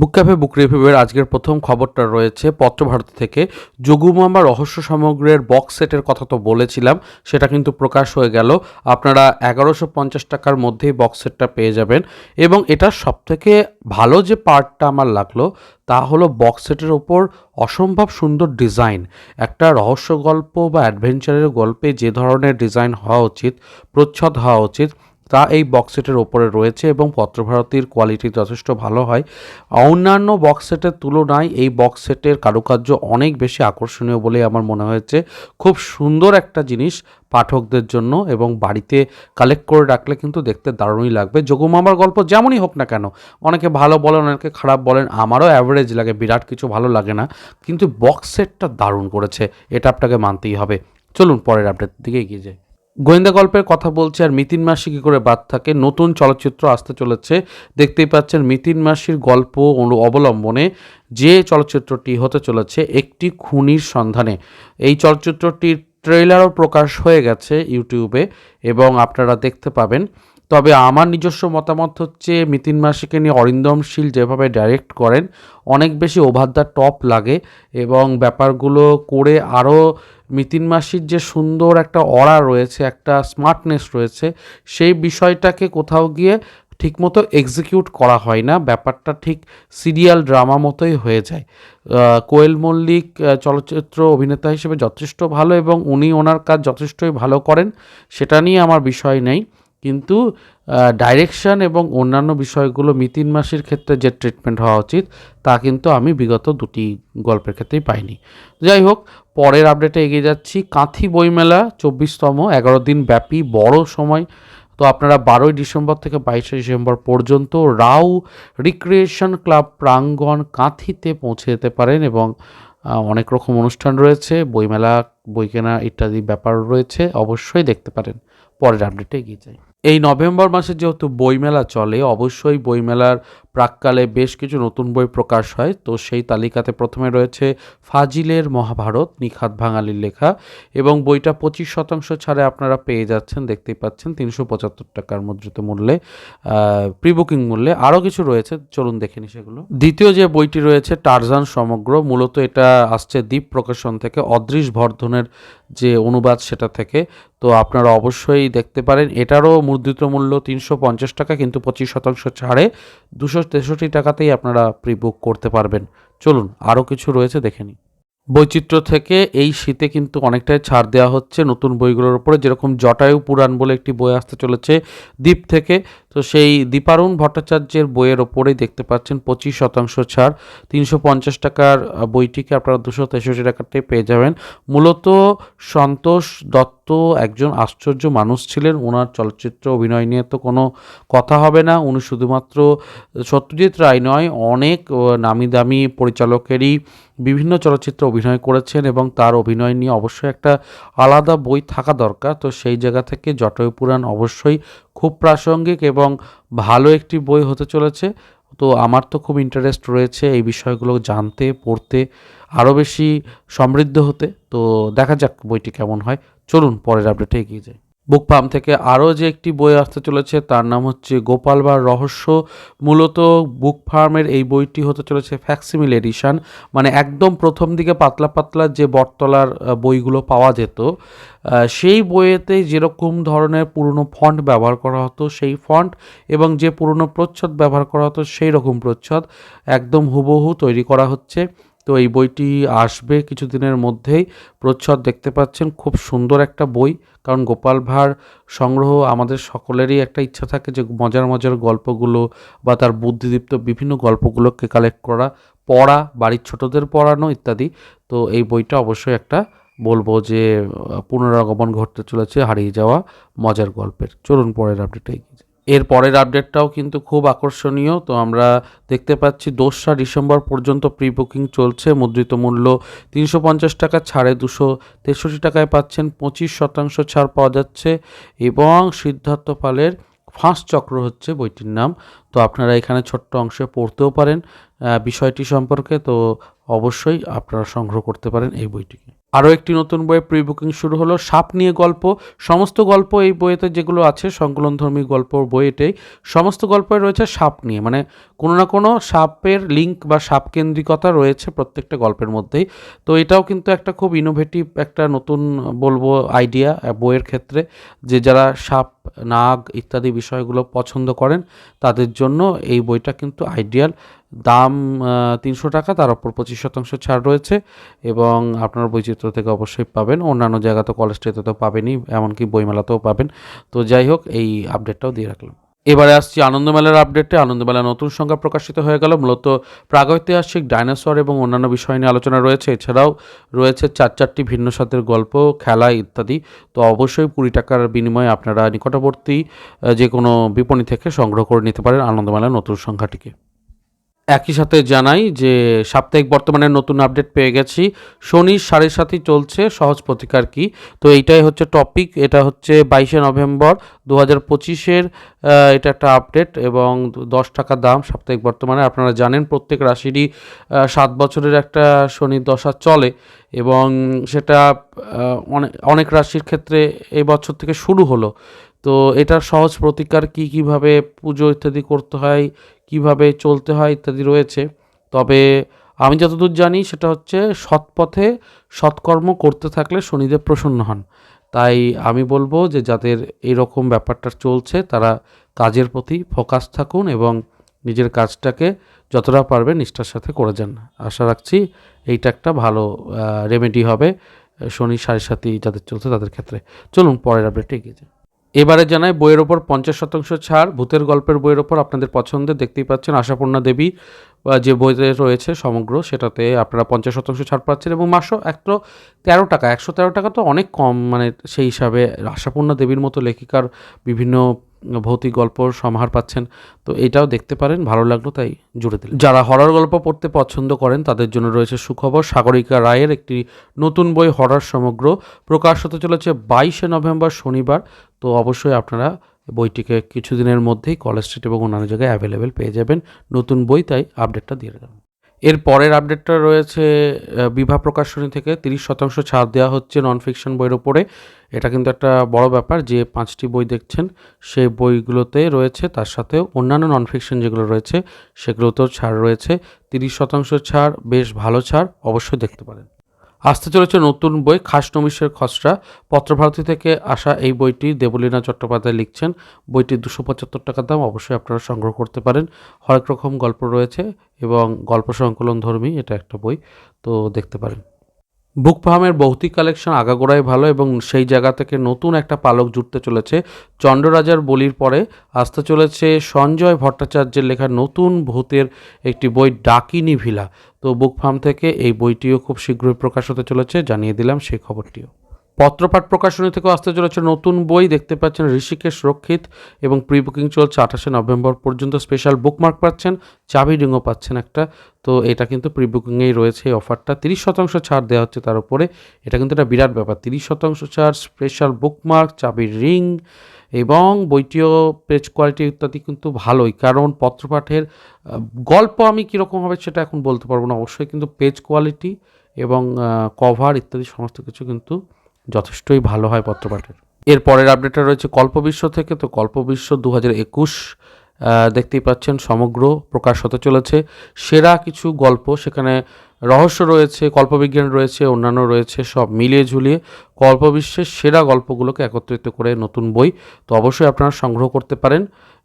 বুক cafe, বুক রিভিউয়ের আজকের প্রথম খবরটা রয়েছে পত্রভারতী থেকে। যোগুমামা রহস্য সামগ্রীর বক্স সেটের কথা তো বলেছিলাম, সেটা কিন্তু প্রকাশ হয়ে গেল। আপনারা এগারোশো পঞ্চাশ টাকার মধ্যেই বক্স সেটটা পেয়ে যাবেন। এবং এটার সবথেকে ভালো যে পার্টটা আমার লাগল, তা হলো বক্স সেটের ওপর অসম্ভব সুন্দর ডিজাইন একটা রহস্য গল্প বা অ্যাডভেঞ্চারের গল্পে যে ধরনের ডিজাইন হওয়া উচিত, প্রচ্ছদ হওয়া উচিত তা এই বক্স সেটের ওপরে রয়েছে এবং পত্রভারতীর কোয়ালিটি যথেষ্ট ভালো হয়। অন্যান্য বক্স সেটের তুলনায় এই বক্স সেটের কারুকার্য অনেক বেশি আকর্ষণীয় বলে আমার মনে হয়েছে। খুব সুন্দর একটা জিনিস পাঠকদের জন্য এবং বাড়িতে কালেক্ট করে রাখলে কিন্তু দেখতে দারুণই লাগবে। যোগমামার গল্প যেমনই হোক না কেন, অনেকে ভালো বলেন, অনেকে খারাপ বলেন, আমারও অ্যাভারেজ লাগে, বিরাট কিছু ভালো লাগে না। কিন্তু বক্স সেটটা দারুণ করেছে, এটা আপনাকে মানতেই হবে। চলুন পরের আপডেট দিকে এগিয়ে যাই। গোয়েন্দা গল্পের কথা বলছে আর মিতিন মাসি কী করে বাদ থাকে। নতুন চলচ্চিত্র আসতে চলেছে। দেখতেই পাচ্ছেন মিতিন মাসির গল্প অবলম্বনে যে চলচ্চিত্রটি হতে চলেছে একটি খুনির সন্ধানে। এই চলচ্চিত্রটির ট্রেলারও প্রকাশ হয়ে গেছে ইউটিউবে এবং আপনারা দেখতে পাবেন। তবে আমার নিজস্ব মতামত হচ্ছে মিতিন মাসিকে নিয়ে অরিন্দম শীল যেভাবে ডাইরেক্ট করেন, অনেক বেশি ওভার দ্য টপ লাগে এবং ব্যাপারগুলো করে আরও মিতিন মাসির যে সুন্দর একটা অড়া রয়েছে, একটা স্মার্টনেস রয়েছে, সেই বিষয়টাকে কোথাও গিয়ে ঠিকমতো এক্সিকিউট করা হয় না। ব্যাপারটা ঠিক সিরিয়াল ড্রামা মতোই হয়ে যায়। কোয়েল মল্লিক চলচ্চিত্র অভিনেতা হিসেবে যথেষ্ট ভালো এবং উনি ওনার কাজ যথেষ্টই ভালো করেন, সেটা নিয়ে আমার বিষয় নেই। কিন্তু ডাইরেকশন এবং অন্যান্য বিষয়গুলো মিতিন মাসির ক্ষেত্রে যে ট্রিটমেন্ট হওয়া উচিত, তা কিন্তু আমি বিগত দুটি গল্পের ক্ষেত্রেই পাইনি। যাই হোক, পরের আপডেটে এগিয়ে যাচ্ছি। কাঁথি বইমেলা, চব্বিশতম, এগারো দিন ব্যাপী, বড় সময়। তো আপনারা বারোই ডিসেম্বর থেকে বাইশে ডিসেম্বর পর্যন্ত রাও রিক্রিয়েশন ক্লাব প্রাঙ্গণ কাঁথিতে পৌঁছে যেতে পারেন এবং অনেক রকম অনুষ্ঠান রয়েছে, বইমেলা, বই কেনা ইত্যাদি ব্যাপার রয়েছে, অবশ্যই দেখতে পারেন। পরের আপডেটে এগিয়ে যাই। এই নভেম্বর মাসে যেহেতু বইমেলা চলে, অবশ্যই বইমেলার প্রাককালে বেশ কিছু নতুন বই প্রকাশ হয়। তো সেই তালিকাতে প্রথমে রয়েছে ফাজিলের মহাভারত, নিখাত বাঙালির লেখা এবং বইটা পঁচিশ শতাংশ ছাড়ে আপনারা পেয়ে যাচ্ছেন, দেখতেই পাচ্ছেন, তিনশো পঁচাত্তর টাকার মুদ্রিত মূল্যে প্রি বুকিং মূল্যে। আরও কিছু রয়েছে, চলুন দেখে নি সেগুলো। দ্বিতীয় যে বইটি রয়েছে, টারজান সমগ্র, মূলত এটা আসছে দ্বীপ প্রকাশন থেকে, অদৃশ বর্ধনের যে অনুবাদ সেটা থেকে। তো আপনারা অবশ্যই দেখতে পারেন, এটারও মুদ্রিত মূল্য তিনশো পঞ্চাশ টাকা কিন্তু পঁচিশ শতাংশ ছাড়ে দুশো তেষট্টি টাকাতেই আপনারা প্রি বুক করতে পারবেন। চলুন, আরও কিছু রয়েছে দেখে নিই। বৈচিত্র্য থেকে এই শীতে কিন্তু অনেকটাই ছাড় দেওয়া হচ্ছে নতুন বইগুলোর উপরে। যেরকম জটায়ু পুরাণ বলে একটি বই আসতে চলেছে। দ্বীপ থেকে তো সেই দীপারুণ ভট্টাচার্যের বইয়ের ওপরেই দেখতে পাচ্ছেন পঁচিশ শতাংশ ছাড়, তিনশো পঞ্চাশ টাকার বইটিকে আপনারা দুশো তেষট্টি টাকাতেই পেয়ে যাবেন। মূলত সন্তোষ দত্ত একজন আশ্চর্য মানুষ ছিলেন, ওনার চলচ্চিত্র অভিনয় নিয়ে তো কোনো কথা হবে না। উনি শুধুমাত্র সত্যজিৎ রায় নয়, অনেক নামি দামি পরিচালকেরই বিভিন্ন চলচ্চিত্রে অভিনয় করেছেন এবং তার অভিনয় নিয়ে অবশ্যই একটা আলাদা বই থাকা দরকার। তো সেই জায়গা থেকে জটয় পুরাণ অবশ্যই খুব প্রাসঙ্গিক এবং ভালো একটি বই হতে চলেছে। তো আমার তো খুব ইন্টারেস্ট রয়েছে এই বিষয়গুলো জানতে, পড়তে আরও বেশি সমৃদ্ধ হতে। তো দেখা যাক বইটি কেমন হয়। চলুন, পরের আপডেটে এগিয়ে যাই। বুক ফার্ম থেকে আরও যে একটি বই আসতে চলেছে, তার নাম হচ্ছে গোপাল বার রহস্য। মূলত বুক ফার্মের এই বইটি হতে চলেছে ফ্যাক্সিমিল এডিশন মানে একদম প্রথম দিকে পাতলা পাতলা যে বটতলার বইগুলো পাওয়া যেত সেই বইয়েতে যেরকম ধরনের পুরনো ফন্ট ব্যবহার করা হতো, সেই ফন্ট এবং যে পুরনো প্রচ্ছদ ব্যবহার করা হতো, সেই রকম প্রচ্ছদ একদম হুবহু তৈরি করা হচ্ছে। তো এই বইটি আসবে কিছুদিনের মধ্যেই। প্রচ্ছদ দেখতে পাচ্ছেন, খুব সুন্দর একটা বই। কারণ গোপাল ভাঁড় সংগ্রহ আমাদের সকলেরই একটা ইচ্ছা থাকে যে মজার মজার গল্পগুলো বা তার বুদ্ধিদীপ্ত বিভিন্ন গল্পগুলোকে কালেক্ট করা, পড়া, বাড়ির ছোটদের পড়ানো ইত্যাদি। তো এই বইটা অবশ্যই একটা বলব যে, পুনরাগমন ঘটতে চলেছে, হারিয়ে যাওয়া মজার গল্পের। চলুন পরের আপডেটে এগিয়ে। এর পরের আপডেটটাও কিন্তু খুব আকর্ষণীয়। তো আমরা দেখতে পাচ্ছি দোসরা ডিসেম্বর পর্যন্ত প্রি বুকিং চলছে। মুদ্রিত মূল্য তিনশো পঞ্চাশ টাকা, ছাড়ে দুশো তেষট্টি টাকায় পাচ্ছেন, পঁচিশ শতাংশ ছাড় পাওয়া যাচ্ছে এবং সিদ্ধার্থ পালের ফাঁস চক্র হচ্ছে বইটির নাম। তো আপনারা এখানে ছোট্ট অংশে পড়তেও পারেন। বিষয়টি সম্পর্কে, তো অবশ্যই আপনারা সংগ্রহ করতে পারেন এই বইটিকে। আরও একটি নতুন বইয়ের প্রি বুকিং শুরু হলো, সাপ নিয়ে গল্প। সমস্ত গল্প এই বইয়েতে যেগুলো আছে, সংকলনধর্মী গল্প বই এটাই সমস্ত গল্পে রয়েছে সাপ নিয়ে। মানে কোনো না কোনো সাপের লিঙ্ক বা সাপ কেন্দ্রিকতা রয়েছে প্রত্যেকটা গল্পের মধ্যেই। তো এটাও কিন্তু একটা খুব ইনোভেটিভ একটা নতুন বলব আইডিয়া বইয়ের ক্ষেত্রে যে যারা সাপ, নাগ ইত্যাদি বিষয়গুলো পছন্দ করেন, তাদের জন্য এই বইটা কিন্তু আইডিয়াল দাম তিনশো টাকা, তার উপর পঁচিশ শতাংশ ছাড় রয়েছে এবং আপনার বৈচিত্র্য থেকে অবশ্যই পাবেন। অন্যান্য জায়গা তো কলেজ স্ট্রিটে তো পাবেনই, এমনকি বইমেলাতেও পাবেন। তো যাই হোক, এই আপডেটটাও দিয়ে রাখলাম। এবারে আসছি আনন্দমেলার আপডেটে আনন্দমেলা নতুন সংখ্যা প্রকাশিত হয়ে গেল। মূলত প্রাগৈতিহাসিক ডাইনোসর এবং অন্যান্য বিষয় নিয়ে আলোচনা রয়েছে। এছাড়াও রয়েছে চার চারটি ভিন্ন স্বাদের গল্প, খেলা ইত্যাদি। তো অবশ্যই কুড়ি টাকার বিনিময়ে আপনারা নিকটবর্তী যে কোনো বিপণী থেকে সংগ্রহ করে নিতে পারেন আনন্দমেলার নতুন সংখ্যাটিকে একই সাথে জানাই যে সাপ্তাহিক বর্তমানে নতুন আপডেট পেয়ে গেছি। শনির সাড়ে সাতই চলছে, সহজ প্রতিকার কি? তো এইটাই হচ্ছে টপিক এটা হচ্ছে বাইশে নভেম্বর দু হাজার পঁচিশের এটা একটা আপডেট এবং দশ টাকা দাম সাপ্তাহিক বর্তমানে। আপনারা জানেন প্রত্যেক রাশিরই সাত বছরের একটা শনির দশা চলে এবং সেটা অনেক অনেক রাশির ক্ষেত্রে এই বছর থেকে শুরু হলো। তো এটার সহজ প্রতিকার কি, কীভাবে পুজো ইত্যাদি করতে হয় কীভাবে চলতে হয় ইত্যাদি রয়েছে। তবে আমি যতদূর জানি সেটা হচ্ছে সৎ পথে সৎকর্ম করতে থাকলে শনিদেব প্রসন্ন হন। তাই আমি বলব যে যাদের এইরকম ব্যাপারটা চলছে তারা কাজের প্রতি ফোকাস থাকুন এবং নিজের কাজটাকে যতটা পারবে নিষ্ঠার সাথে করে যান। আশা রাখছি এইটা একটা ভালো রেমেডি হবে শনি সাড়ে সাতই যাদের চলছে তাদের ক্ষেত্রে। চলুন পরের আপডেটে এগিয়ে যাই। এবারে জানাই বইয়ের ওপর পঞ্চাশ শতাংশ ছাড়, ভূতের গল্পের বইয়ের ওপর আপনাদের পছন্দের দেখতেই পাচ্ছেন আশাপূর্ণা দেবী যে বইতে রয়েছে সমগ্র সেটাতে আপনারা পঞ্চাশ শতাংশ ছাড় পাচ্ছেন এবং মাসও একশো তেরো টাকা, একশো তেরো টাকা তো অনেক কম মানে সেই হিসাবে আশাপূর্ণা দেবীর মতো লেখিকার বিভিন্ন ভৌতিক গল্প সমাহার পাচ্ছেন। তো এটাও দেখতে পারেন, ভালো লাগল, তাই জুড়ে দিলেন যারা হরর গল্প পড়তে পছন্দ করেন, তাদের জন্য রয়েছে সুখবর, সাগরিকা রায়ের একটি নতুন বই হরর সমগ্র, প্রকাশ হতে চলেছে বাইশে নভেম্বর, শনিবার। তো অবশ্যই আপনারা বইটিকে কিছুদিনের মধ্যেই কলেজ স্ট্রিট এবং অন্যান্য জায়গায় অ্যাভেলেবেল পেয়ে যাবেন। নতুন বই, তাই আপডেটটা দিয়ে দেবেন এর পরের আপডেটটা রয়েছে বিভা প্রকাশনী থেকে তিরিশ শতাংশ ছাড় দেওয়া হচ্ছে নন ফিকশন বইয়ের ওপরে। এটা কিন্তু একটা বড় ব্যাপার যে পাঁচটি বই দেখছেন, সেই বইগুলোতে রয়েছে, তার সাথে অন্যান্য নন ফিকশন যেগুলো রয়েছে, সেগুলোতেও ছাড় রয়েছে। তিরিশ শতাংশ ছাড়, বেশ ভালো ছাড়, অবশ্যই দেখতে পারেন। আসতে চলেছে নতুন বই খাস নমিশের খসড়া। পত্রভারতী থেকে আসা এই বইটি দেবলীনা চট্টোপাধ্যায় লিখছেন। বইটি দুশো পঁচাত্তর টাকার দাম অবশ্যই আপনারা সংগ্রহ করতে পারেন। হরেক রকম গল্প রয়েছে এবং গল্প সংকলন ধর্মী এটা একটা বই, তো দেখতে পারেন। বুক ফার্মের ভৌতিক কালেকশন আগাগোড়াই ভালো এবং সেই জায়গা থেকে নতুন একটা পালক জুটতে চলেছে। চন্দ্ররাজার বলির পরে আসতে চলেছে সঞ্জয় ভট্টাচার্যের লেখা নতুন ভূতের একটি বই ডাকিনি ভিলা। তো বুক ফার্ম থেকে এই বইটিও খুব শীঘ্রই প্রকাশ হতে চলেছে, জানিয়ে দিলাম সেই খবরটিও। পত্রপাঠ প্রকাশনী থেকেও আসতে চলেছে নতুন বই, দেখতে পাচ্ছেন ঋষিকেশ রক্ষিত এবং প্রি বুকিং চলছে আঠাশে নভেম্বর পর্যন্ত। স্পেশাল বুকমার্ক পাচ্ছেন, চাবি রিংও পাচ্ছেন একটা। তো এটা কিন্তু প্রি বুকিংয়েই রয়েছে এই অফারটা তিরিশ শতাংশ ছাড় দেওয়া হচ্ছে তার উপরে। এটা কিন্তু একটা বিরাট ব্যাপার। তিরিশ শতাংশ ছাড় স্পেশাল বুকমার্ক চাবির রিং এবং বইটিও পেজ কোয়ালিটি ইত্যাদি কিন্তু ভালোই। কারণ পত্রপাঠের গল্প আমি কীরকম হবে সেটা এখন বলতে পারব না। অবশ্যই কিন্তু পেজ কোয়ালিটি এবং কভার ইত্যাদি সমস্ত কিছু কিন্তু যথেষ্টই ভালো হয় পত্রপাঠের। এর পরের আপডেটটা রয়েছে কল্পবিশ্ব থেকে। তো কল্পবিশ্ব দু হাজার একুশ দেখতেই পাচ্ছেন সমগ্র প্রকাশ হতে চলেছে। সেরা কিছু গল্প, সেখানে রহস্য রয়েছে, কল্পবিজ্ঞান রয়েছে, অন্যান্য রয়েছে, সব মিলিয়ে ঝুলিয়ে কল্পবিশ্বের সেরা গল্পগুলোকে একত্রিত করে নতুন বই। তো অবশ্যই আপনারা সংগ্রহ করতে পারেন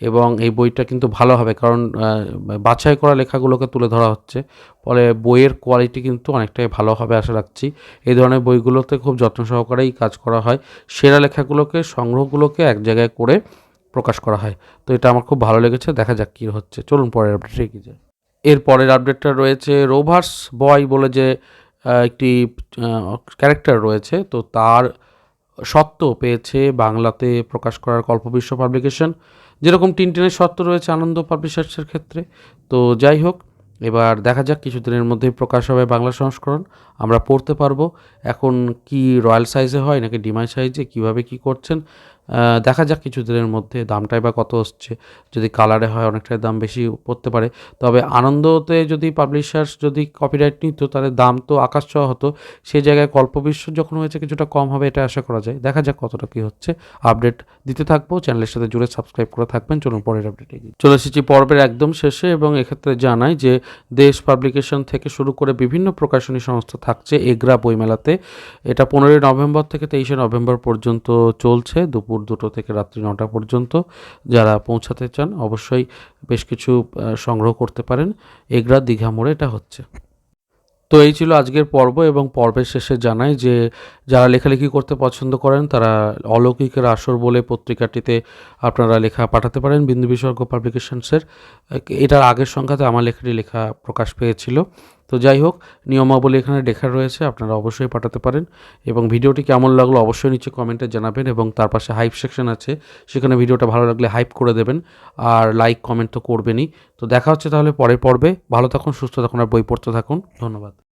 এবং এই বইটা কিন্তু ভালো হবে, কারণ বাছাই করা লেখাগুলোকে তুলে ধরা হচ্ছে। ফলে বইয়ের কোয়ালিটি কিন্তু অনেকটাই ভালো হবে আশা রাখছি। এই ধরনের বইগুলোতে খুব যত্ন সহকারেই কাজ করা হয়। সেরা লেখাগুলোকে, সংগ্রহগুলোকে এক জায়গায় করে প্রকাশ করা হয়। তো এটা আমার খুব ভালো লেগেছে। দেখা যাক কী হচ্ছে। চলুন পরের আপডেটে এগিয়ে যায় এর পরের আপডেটটা রয়েছে রোভার্স বয় বলে যে একটি ক্যারেক্টার রয়েছে। তো তার সত্ত্ব পেয়েছে বাংলাতে প্রকাশ করার কল্পবিশ্ব পাবলিকেশন যেরকম টিনটিনের সত্ত্ব রয়েছে আনন্দ পাবলিশার্সের ক্ষেত্রে। তো যাই হোক, এবার দেখা যাক কিছুদিনের মধ্যেই প্রকাশ হবে বাংলা সংস্করণ। আমরা পড়তে পারব। এখন কি রয়্যাল সাইজে হয় নাকি ডিমাই সাইজে কীভাবে কি করছেন দেখা যাক কিছু দিনের মধ্যে দামটাই বা কত হচ্ছে। যদি কালারে হয় অনেকটাই দাম বেশি পড়তে পারে। তবে আনন্দতে যদি পাবলিশার্স যদি কপিরাইট নিত, তাহলে দাম তো আকাশ ছোঁয়া হতো। সেই জায়গায় কল্পবিশ্ব যখন হয়েছে, কিছুটা কম হবে এটা আশা করা যায়। দেখা যাক কতটা কী হচ্ছে। আপডেট দিতে থাকব। চ্যানেলের সাথে জুড়ে সাবস্ক্রাইব করে থাকবেন। চলুন পরের আপডেটে চলে এসেছি পর্বের একদম শেষে এবং এক্ষেত্রে জানাই যে দেশ পাবলিকেশন থেকে শুরু করে বিভিন্ন প্রকাশনী সংস্থা থাকছে এগ্রা বইমেলাতে। এটা পনেরোই নভেম্বর থেকে তেইশে নভেম্বর পর্যন্ত চলছে। দুপুর দুটো থেকে রাত্রি নটা পর্যন্ত যারা পৌঁছাতে চান অবশ্যই বেশ কিছু সংগ্রহ করতে পারেন। এগরা দীঘা মোড়ে এটা হচ্ছে। তো এই ছিল আজকের পর্ব এবং পর্বের শেষে জানাই যে যারা লেখালেখি করতে পছন্দ করেন, তারা অলৌকিকের আসর বলে পত্রিকাটিতে আপনারা লেখা পাঠাতে পারেন, বিন্দু বিসর্গ পাবলিকেশনসের। এটার আগের সংখ্যাতে আমার লেখাটি লেখা প্রকাশ পেয়েছিল। তো যাই হোক, নিয়মাবলী এখানে লেখা রয়েছে, আপনারা অবশ্যই পাঠাতে পারেন এবং ভিডিওটি কেমন লাগল অবশ্যই নিচে কমেন্টে জানাবেন এবং তার পাশে হাইপ সেকশন আছে, সেখানে ভিডিওটা ভালো লাগলে হাইপ করে দেবেন আর লাইক কমেন্ট তো করবেনই। তো দেখা হচ্ছে তাহলে পরের পর্বে। ভালো থাকুন, সুস্থ থাকুন আর বই পড়তে থাকুন। ধন্যবাদ।